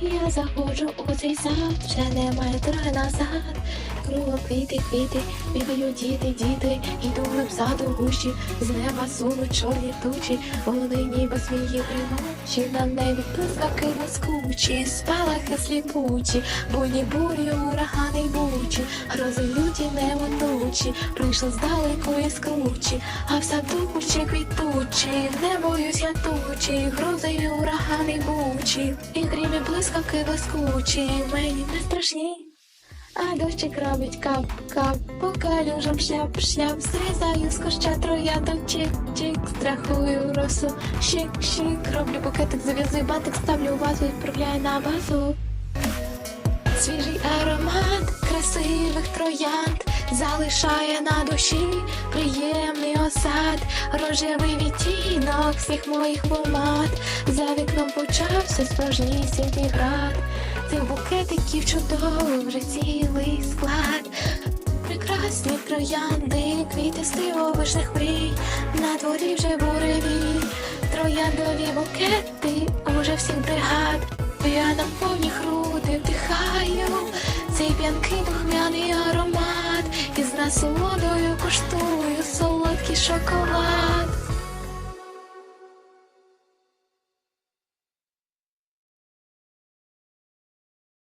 Я заходжу у цей сад, вже немає дороги назад. Кругом квіти, квіти, бігають діти, діти, іду в саду гущі, з неба сунуть чорні тучі, вони ніби смії приночі, на небі блискавки блискучі, спалахи сліпучі, буйні бурі, урагани бучі, грози люті неминучі, прийшли здалеку і скручі, а в саду кущі квітучі, не боюсь я тучі, грози й урагани й бучі, і грімі блискавки блискучі, мені не страшні. А дощик робить кап-кап, по калюжам шляп-шляп, зрізаю з куща трояндок, чик-чик, страхую росу, щик-щик, роблю букетик, зав'язую бантик, ставлю у вазу, відправляю на базу. Свіжий аромат красивих троянд залишає на душі. Приємний осад, рожевий відтінок всіх моїх помад. За вікном почався справжнісінький град. Цих букетиків чудово вже цілий склад. Прекрасні троянди, квіти з дивовижних мрій, на дворі вже буревій, трояндові букети уже всіх бригад. Я на повні груди вдихаю цей п'янкий духмяний аромат, і з насолодою коштую шоколад.